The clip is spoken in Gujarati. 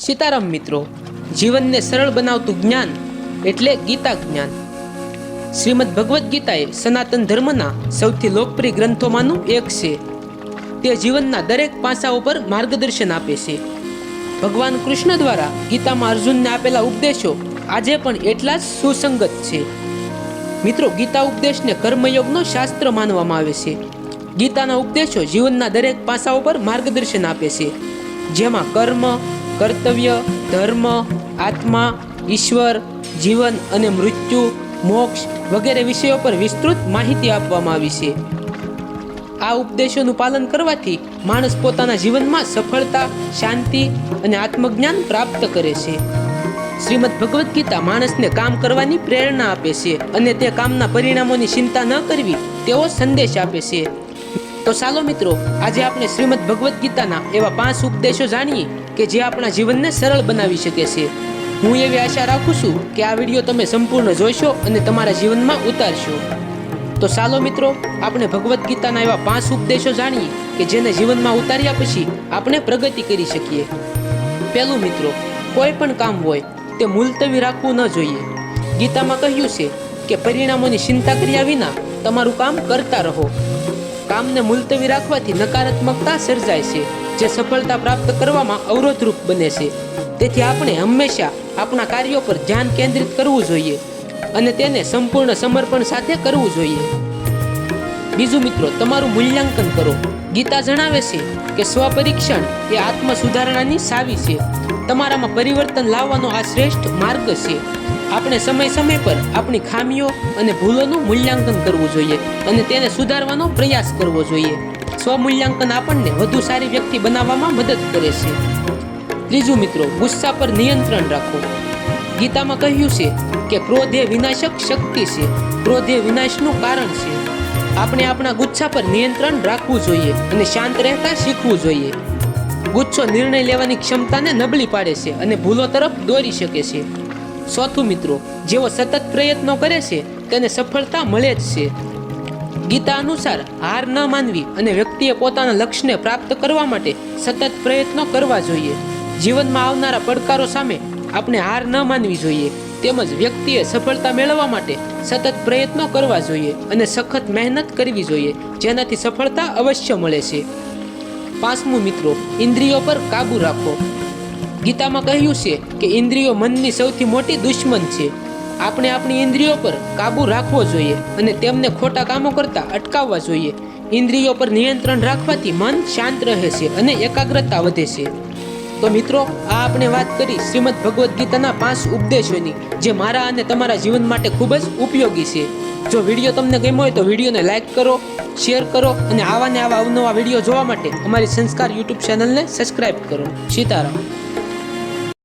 સીતારામ મિત્રો, જીવનને સરળ બનાવતું જ્ઞાન એટલે ગીતા જ્ઞાન. શ્રીમદ ભગવદ્ ગીતા એ સનાતન ધર્મના સૌથી લોકપ્રિય ગ્રંથોમાંનું એક છે. તે જીવનના દરેક પાસાઓ પર માર્ગદર્શન આપે છે. ભગવાન કૃષ્ણ દ્વારા ગીતામાં અર્જુનને આપેલા ઉપદેશો આજે પણ એટલા જ સુસંગત છે. મિત્રો, ગીતા ઉપદેશને કર્મયોગનો શાસ્ત્ર માનવામાં આવે છે. ગીતાના ઉપદેશો જીવનના દરેક પાસાઓ પર માર્ગદર્શન આપે છે. જેમાં કર્મ કર્તવ્ય, ધર્મ, આત્મા, ઈશ્વર, જીવન અને મૃત્યુ, મોક્ષ વગેરે વિષયો પર વિસ્તૃત માહિતી આપવામાં આવી છે. આ ઉપદેશોનું પાલન કરવાથી માણસ પોતાના જીવનમાં સફળતા, શાંતિ અને આત્મજ્ઞાન પ્રાપ્ત કરે છે. શ્રીમદ ભગવદ્ ગીતા માણસને કામ કરવાની પ્રેરણા આપે છે અને તે કામના પરિણામોની ચિંતા ન કરવી તેવો સંદેશ આપે છે. તો ચાલો મિત્રો, આજે આપણે શ્રીમદ ભગવદ્ ગીતાના એવા પાંચ ઉપદેશો જાણીએ. કે જે આપણા જીવનને સરળ બનાવી શકે છે. હું એવી આશા રાખું છું કે આ વીડિયો તમે સંપૂર્ણ જોઈશો અને તમારા જીવનમાં ઉતારશો. તો ચાલો મિત્રો, આપણે ભગવદ્ ગીતાના એવા પાંચ ઉપદેશો જાણીએ કે જેને જીવનમાં ઉતાર્યા પછી આપણે પ્રગતિ કરી શકીએ. પહેલું મિત્રો, કોઈ પણ કામ હોય, તે મુલતવી રાખવું ન જોઈએ. ગીતામાં કહ્યું છે કે પરિણામોની ચિંતા કર્યા વિના તમારું કામ કરતા રહો. કામને મુલતવી રાખવાથી નકારાત્મકતા સર્જાય છે. જે સફળતા પ્રાપ્ત કરવામાં અવરોધરૂપ બને છે. તેથી આપણે હંમેશા આપણા કાર્યો પર ધ્યાન કેન્દ્રિત કરવું જોઈએ અને તેને સંપૂર્ણ સમર્પણ સાથે કરવું જોઈએ. બીજું મિત્રો, તમારું મૂલ્યાંકન કરો. ગીતા જણાવે છે કે સ્વપરીક્ષણ એ આત્મ સુધારણાની સાવી છે. તમારામાં પરિવર્તન લાવવાનો આ શ્રેષ્ઠ માર્ગ છે. આપણે સમય સમય પર આપણી ખામીઓ અને ભૂલોનું મૂલ્યાંકન કરવું જોઈએ અને તેને સુધારવાનો પ્રયાસ કરવો જોઈએ. સ્વમૂલ્યાંકન આપણને વધુ સારી વ્યક્તિ બનાવવામાં મદદ કરે છે. ત્રીજું મિત્રો, ગુસ્સા પર નિયંત્રણ રાખો. ગીતામાં કહ્યું છે કે ક્રોધ એ વિનાશક શક્તિ છે. ક્રોધ એ વિનાશનું કારણ છે. આપણે આપણા ગુચ્છા પર નિયંત્રણ રાખવું જોઈએ અને શાંત રહેતા શીખવું જોઈએ. ગુચ્છો નિર્ણય લેવાની ક્ષમતાને નબળી પાડે છે અને ભૂલો તરફ દોરી શકે છે. ચોથું મિત્રો, જેઓ સતત પ્રયત્નો કરે છે તેને સફળતા મળે જ છે. ગીતા અનુસાર હાર ન માનવી અને વ્યક્તિએ પોતાના લક્ષ્યને પ્રાપ્ત કરવા માટે સતત પ્રયત્નો કરવા જોઈએ. જીવનમાં આવનારા પડકારો સામે આપણે હાર ન માનવી જોઈએ. તેમજ વ્યક્તિએ સફળતા મેળવવા માટે સતત પ્રયત્નો કરવા જોઈએ અને સખત મહેનત કરવી જોઈએ, જેનાથી સફળતા અવશ્ય મળે છે. પાંચમું મિત્રો, ઇન્દ્રિયો પર કાબૂ રાખો. ગીતામાં કહ્યું છે કે ઇન્દ્રિયો મનની સૌથી મોટી દુશ્મન છે. આપણે આપણી ઇન્દ્રિયો પર કાબૂ રાખવો જોઈએ અને તેમને ખોટા કામો કરતા અટકાવવા જોઈએ. ઇન્દ્રિયો પર નિયંત્રણ રાખવાથી મન શાંત રહે છે અને એકાગ્રતા વધે છે. તો મિત્રો, આ આપણે વાત કરી શ્રીમદ ભગવદ્ ગીતાના પાંચ ઉપદેશોની, જે મારા અને તમારા જીવન માટે ખૂબ જ ઉપયોગી છે. જો વીડિયો તમને ગમ્યો હોય તો વિડીયોને લાઈક કરો, શેર કરો અને આવા ને આવા અવનવા વીડિયો જોવા માટે અમારી સંસ્કાર યુટ્યુબ ચેનલને સબસ્ક્રાઈબ કરો. સીતારામ.